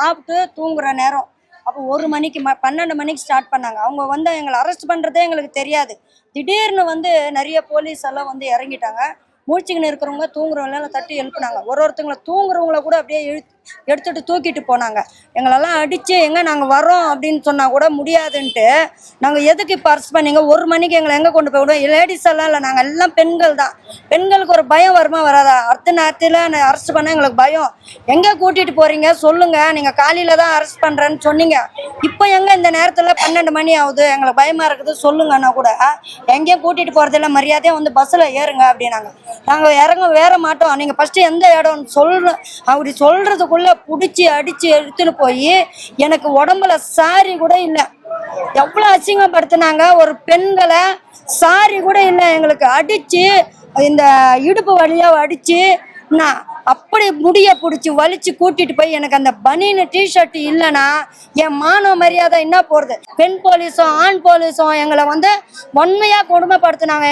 சாப்பிட்டு தூங்குற நேரம். அப்போ ஒரு மணிக்கு ம பன்னெண்டு மணிக்கு ஸ்டார்ட் பண்ணாங்க. அவங்க வந்து எங்களை அரெஸ்ட் பண்ணுறதே எங்களுக்கு தெரியாது. திடீர்னு வந்து நிறைய போலீஸ் எல்லாம் வந்து இறங்கிட்டாங்க. மூழ்ச்சிக்கின்னு இருக்கிறவங்க தூங்குறவங்களெல்லாம் தட்டி எழுப்புனாங்க. ஒரு ஒருத்தவங்களை தூங்குறவங்கள கூட அப்படியே இழு எடுத்துட்டு தூக்கிட்டு போனாங்க. எங்களெல்லாம் அடித்து எங்கே நாங்கள் வரோம் அப்படின்னு சொன்னால் கூட முடியாதுன்ட்டு நாங்கள் எதுக்கு இப்போ அரெஸ்ட் பண்ணீங்க? ஒரு மணிக்கு எங்களை எங்கே கொண்டு போய் விடுவோம்? லேடிஸ் எல்லாம் இல்லை நாங்கள் எல்லாம் பெண்கள் தான். பெண்களுக்கு ஒரு பயம் வருமா வராதா? அடுத்த நேரத்தில் அரெஸ்ட் பண்ண எங்களுக்கு பயம். எங்கே கூட்டிகிட்டு போகிறீங்க சொல்லுங்கள் நீங்கள் காலையில் தான் அரெஸ்ட் பண்ணுறேன்னு சொன்னீங்க. இப்போ எங்கே இந்த நேரத்தில் பன்னெண்டு மணி ஆகுது? எங்களுக்கு பயமாக இருக்குது. சொல்லுங்கன்னா கூட எங்கேயும் கூட்டிகிட்டு போகிறதில்ல மரியாதையாக வந்து பஸ்ஸில் ஏறுங்க அப்படின்னாங்க. நாங்கள் இறங்க வேற மாட்டோம். நீங்கள் ஃபஸ்ட்டு எந்த இடம்னு சொல்ற அப்படி சொல்கிறதுக்குள்ளே பிடிச்சி அடித்து எடுத்துன்னு போய் எனக்கு உடம்புல சாரி கூட இல்லை. எவ்வளோ அசிங்கப்படுத்தினாங்க. ஒரு பெண்களை சாரி கூட இல்லை எங்களுக்கு. அடித்து இந்த இடுப்பு வழியாக அடித்து நான் அப்படி முடிய பிடிச்சி வலிச்சு கூட்டிட்டு போய் எனக்கு அந்த பனியன் டிஷர்ட் இல்லைன்னா என் மானவ மரியாதை என்ன போகிறது பெண் போலீஸும் ஆண் போலீஸும் எங்களை வந்து உண்மையாக கொடுமைப்படுத்துனாங்க.